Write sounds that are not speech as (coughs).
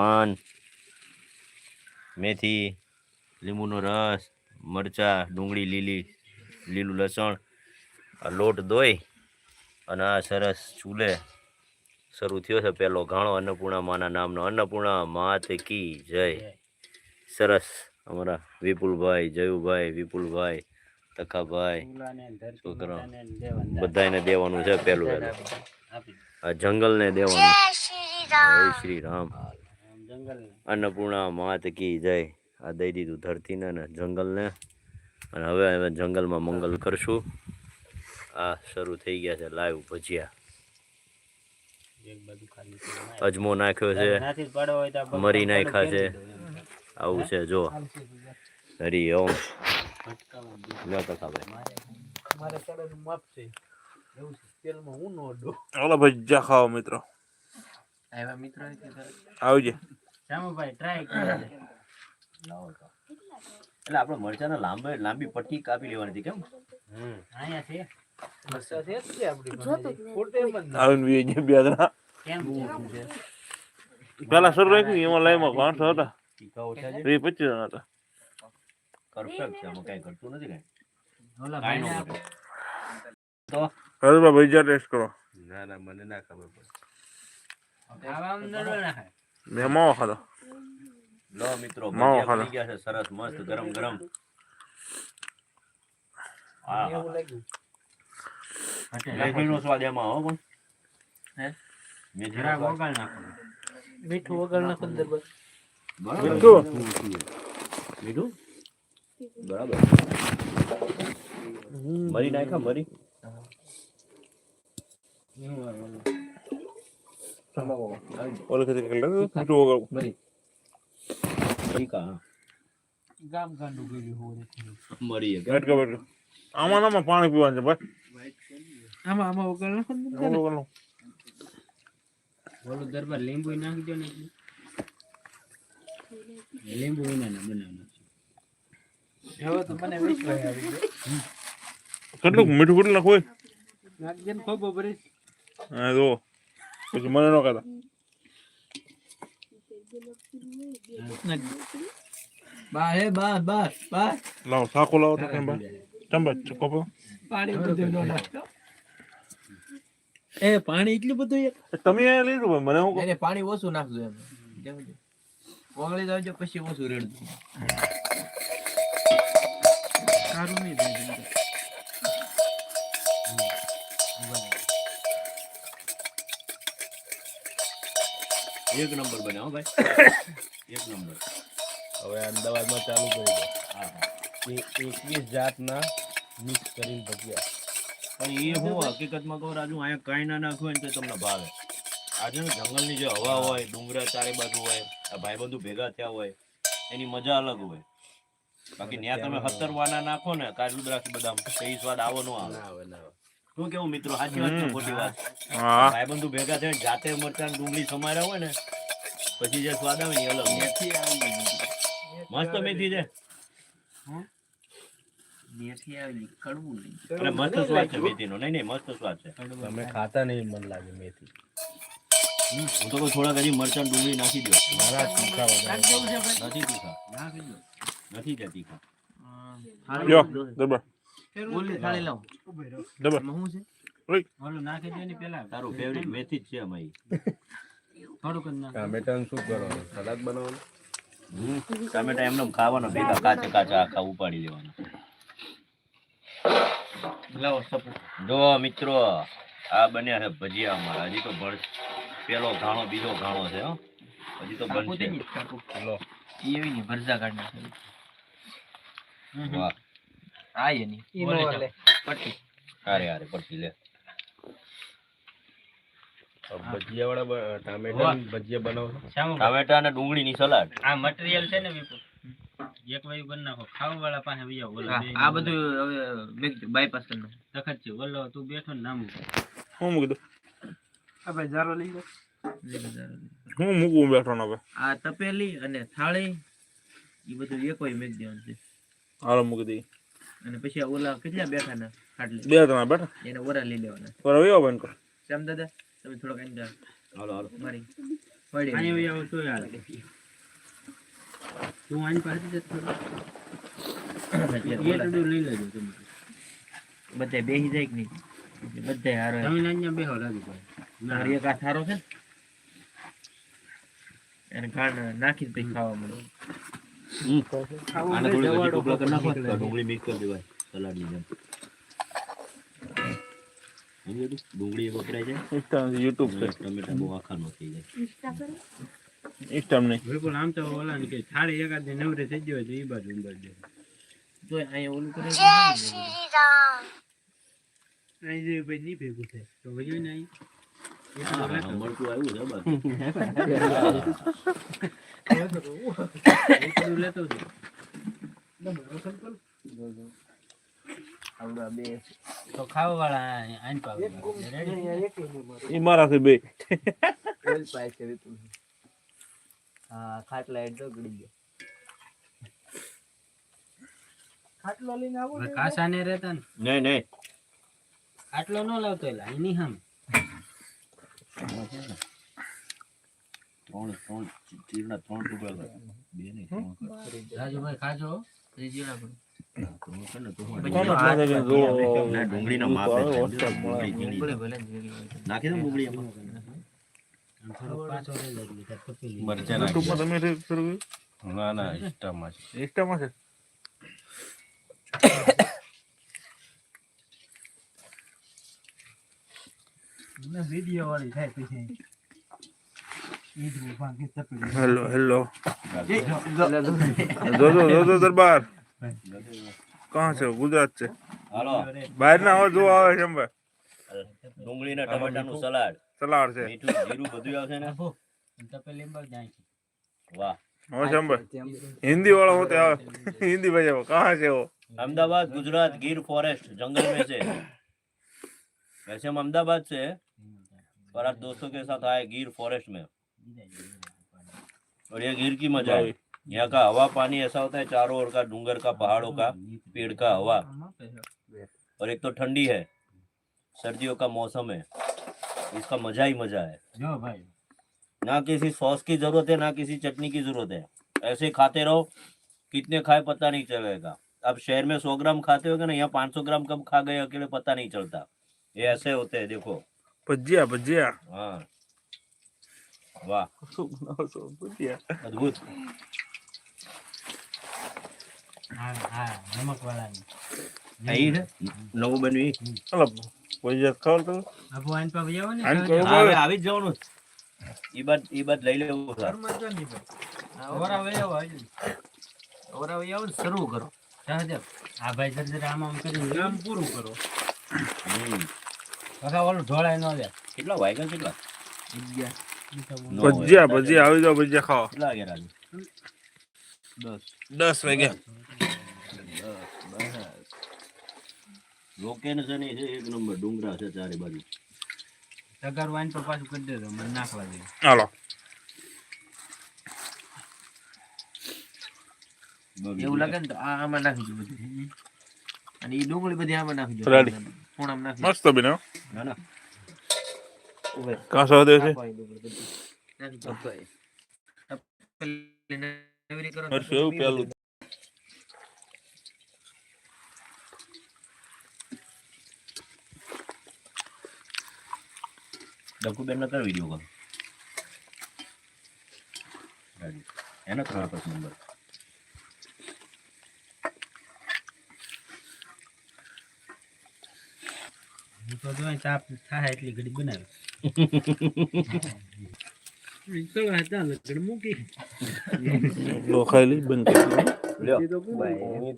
પાન મેથી લીંબુનો રસ મરચાં ડુંગળી લીલી લીલું લસણ આ લોટ દોઈ અને આ સરસ ચૂલે શરૂ થયો છે પહેલો ઘાણો અન્નપૂર્ણા માના નામનો. અન્નપૂર્ણા માત કી જય. સરસ અમારા વિપુલભાઈ જયુભાઈ વિપુલભાઈ તકાભાઈ છોકરો બધાને દેવાનું. છે પહેલું પહેલું. આ જંગલને દેવાનું. જય શ્રી રામ. અન્નપૂર્ણા માત કી જય. આ દઈ દીધું ધરતીને ને જંગલને. અને હવે હવે જંગલમાં મંગલ કરશું. આ શરૂ થઈ ગયા છે લાઈવ ભજીયા. અજમો નાખ્યો છે. મરી નાખ્યા છે. આવું છે જો. હરી ઓમ. ભજીયા ખાઓ મિત્રો. આવ્યા મિત્રો આવજે શ્યામભાઈ ટ્રાય કરી એટલે આપણે મરચાને લાંબે લાંબી પટ્ટી કાપી લેવાની હતી કેમ અહીંયા છે આવીને વી જે કેમ પેલા શરૂ રાખ્યું એમાં લાઈમાં પાંચસો હતા ટીકા ઓછા છે પચીસ જણા હતા પરફેક્ટ છે આમાં કઈ ઘટતું નથી કઈ ન આપો. ઘટે ટેસ્ટ કરો ના ના મને ના ખબર પડે મેં ખાધો. લો મિત્રો ખાધો. ગયા છે સરસ મસ્ત ગરમ ગરમ. મેથીનો સ્વાદ એમાં હો પણ. હે? મેથીનો વગાડ નાખો. મીઠું વગર ના અંદર બસ બરાબર. મીઠું? મીઠું? બરાબર. મરી નાખા મરી? ઓલે કરી લેતું મીઠું વગર ટીકા હા. ગામ ગાંડું કર્યું હોય મરી એક. બેઠ બેઠ આમાં નામાં પાણી પીવાનું છે ભાઈ આમાં આમાં વગર નાખો આમાં વગરનું. ઓલું દરબાર લીંબુ નાખી દો ને. લીંબુ વિના ના બનાવવાનું હવે તો મને વિશ્વાસ આવી ગયો કેટલું મીઠું કેટલું નાખવું હોય? નાખજે ને ખોબો ભરીશ હા જો પછી મને ન કહેતા બા હે બા બસ બસ લાવો સાખો લાવો તો કેમ ભાઈ ચમચ કોપો પાણી બધું નો નાખતો એ પાણી એટલું બધું એક તમે અહીંયા લીધું ભાઈ મને હું કહું? એને પાણી ઓછું નાખજો એમ જેમ કે ઓગળી જાવજો પછી ઓછું રેડતું સારું નહીં એક નંબર બને હો ભાઈ. (coughs) એક નંબર. હવે અમદાવાદમાં ચાલુ કરી દો. હા. એકવીસ જાતના મિક્સ કરીને ભજીયા. પણ એ હું હકીકતમાં કહું રાજુ અહીંયા કાંઈ ના નાખ્યું હોય ને તો તમને ભાવે. આજે ને જંગલની જે હવા હોય ડુંગરા ચારે બાજુ હોય આ ભાઈબંધુ ભેગા થયા હોય એની મજા અલગ હોય. બાકી ત્યાં તમે સત્તર વાના નાખો ને કાજુ દ્રાક્ષ બદામ તો એ સ્વાદ આવો ન આવે. ના આવે ના આવે. શું કેવું મિત્રો? સાચી વાત છે ખોટી વાત? ભાઈબંધુ ભેગા થઈને જાતે મરચાં ડુંગળી સમાર્યા હોય ને પછી જે સ્વાદ આવે ને અલગ મેથી મસ્ત મેથી છે? મેથી આવી ગઈ. કડવું નહીં. અને મસ્ત સ્વાદ છે મેથીનો. નહીં નહીં મસ્ત સ્વાદ છે. તમે ખાતા નહીં મન લાગે મેથી. હું તો કહું થોડાક હજી મરચાં ડુંગળી નાખી દો મારા તીખા નથી તીખા. નથી ત્યાં તીખા. યો દરબાર ઓલી થાળી લાવો. દરબાર શું છે? ઓલું નાખી દો ને પેલા તારું ફેવરિટ મેથી જ છે અમારી થોડુંક જ નાખો. ટામેટાનું શું કરવાનું? સલાદ બનાવવાનું? ટામેટા એમને એમ ભેગા કાચા કાચા આખા ઉપાડી લેવાનો. લાવો સપોર્ટ. જો મિત્રો આ બન્યા છે ભજીયા અમારા. હજી તો ભર પેલો ઘાણો બીજો ઘાણો છે હો. હજી તો બનશે. લો. એવી ની ભરજા કાઢ નાખે વાહ. આ એની ઈનો ઓલે પટ્ટી હારે હારે પડતી લે. ભજીયા વાળા ટામેટાનું ભજીયા બનાવો ટામેટા અને ડુંગળીની સલાડ. આ મટીરિયલ છે ને વિપુલ એક વાયુ બન નાખો. ખાવા વાળા પાસે વઈ જાઓ આ બધું હવે બાયપાસ કરી નાખો. તખત છે ઓલો તું બેઠો ને નામ. હું મૂકી દઉં? આ ભાઈ જારો લઈ લો. હું મૂકું બેઠો ને હવે? આ તપેલી અને થાળી એ બધું એક હોય મેક દેવાનું છે. હાલો મૂકી દઈ અને પછી ઓલા કેટલા બેઠા ને આટલે બે ત્રણ બેઠા. એને ઓરા લઈ લેવાના. ઓરા હવે બનકો શ્યામ દાદા તમે થોડોક અંદર હાલો હાલો. મારી અહીંયા આની આવો તોય હાલે તું આની પાસે જ થોડો એ તો લઈ લેજો તમે બધે બેસી જાય કે નહીં? બધે હારો તમે અહીંયા બેહો લાગી ભાઈ. મારી એક થારો છે એને ખાંડ નાખીને પછી ખાવા મળે. આને થોડી vegetable કરી નાખો. ડુંગળી મિક્સ કરી દેવાય. સલાડની જેમ. ડુંગળી વપરાય છે. યુટ્યુબ પર ટમેટા બહુ આખા નો થઈ જાય. ઇન્સ્ટા નહીં બિલકુલ આમ તો ઓલા ને કે થાળી એકાદ ને નવરે થઈ ગયો તો એ બાજુ ઉંબર દે. તો અહીંયા ઓલું કરે અહીં જે ભાઈ નહીં ભેગું થાય. તો વયો (laughs) મારાથી બે ઓલ પાય છે વિપુલ હા ખાટલા હેડ ગળી ગયા કાસા ને રહેતા ને. નહીં નહીં. આટલો ન લાવતો એલા એની હમ. ત્રણ ત્રણ ચીરના ત્રણ ટુકડા. બે નહીં ત્રણ. રાજુભાઈ ખાજો ત્રીજી. નાખી દો ડુંગળી એમાં. ના ના ઇન્સ્ટામાં છે ઇન્સ્ટામાં છે (coughs) વિડિયો વાળી થાય પછી. Hello hello. જોજો જોજો દરબાર. કાં છે? ગુજરાત છે. બહાર ના અવાજ જોવા આવે છે અંબે ડુંગળી ને ટમેટા નું સલાડ. સલાડ છે. મીઠું જીરું બધું આવશે ને? તપેલી અંબર જાય છે. વાહ. હિન્દી વાળો હું ત્યાં હિન્દી ભાઈ કાં છે અમદાવાદ ગુજરાત ગીર ફોરેસ્ટ જંગલ મેં છે. (coughs) વૈસે અમદાવાદ છે. और आप दोस्तों के साथ आए गिर फॉरेस्ट में। और ये गिर की मज़ा है। यहाँ का हवा पानी ऐसा होता है चारों ओर का डूंगर का पहाड़ों का पेड़ का हवा। और एक तो ठंडी है। सर्दियों का मौसम है। इसका मज़ा ही मज़ा है। भाई। ना किसी सॉस की ज़रूरत है ना किसी चटनी की ज़रूरत है। ऐसे खाते रहो। कितने खाए पता नहीं चलेगा। अब शहर में सौ ग्राम खाते हो ना यहाँ पाँच सौ ग्राम कम खा गए अकेले पता नहीं चलता। ये ऐसे होते है देखो। ભજીયા ભજીયા. હા. વાહ. શું બનાવો છો? ભજીયા અદ્ભુત હા જ ઈ બાદ ઈ બાદ લઈ લેવું ભાઈ. આવી ઓરા વે આવ શરૂ કરો. હા ભાઈ જલ્દી રામ આમ કરી નામ પૂરું કરો. કાકા ઓલું ઢોળાય ન લે. કેટલા વાગ્યા કેટલા? ભજીયા ભજીયા આવી જાવ ભજીયા ખાવા કેટલા વાગ્યા દસ. દસ વાગ્યા લોકેશન છે એક નંબર ડુંગરા છે ચારે બાજુ. તગાર વાઈન પર પાછું કરી દેજો મને નાખવા દે. હાલો. એવું લાગે ને તો આમાં નાખી દીધું અને એ ડુંગળી બધી આમાં નાખી દો Ready. ખૂણામાં નાખી મસ્ત બન્યો ના ના દો ઉભે. કાં સ્વાદ છે. નાખો અહીં ડુંગળી બધી. નાખી દો. પેલું. ડકુબેન નો કયો વીડિયો કોલ એનો ત્રણ પાંચ નંબર. તો જો ચાપ થાય એટલી ઘડી બનાવે. ચલો ચાલો ઘડી મૂકી. લો ખાઈ લઈ બંધ કરી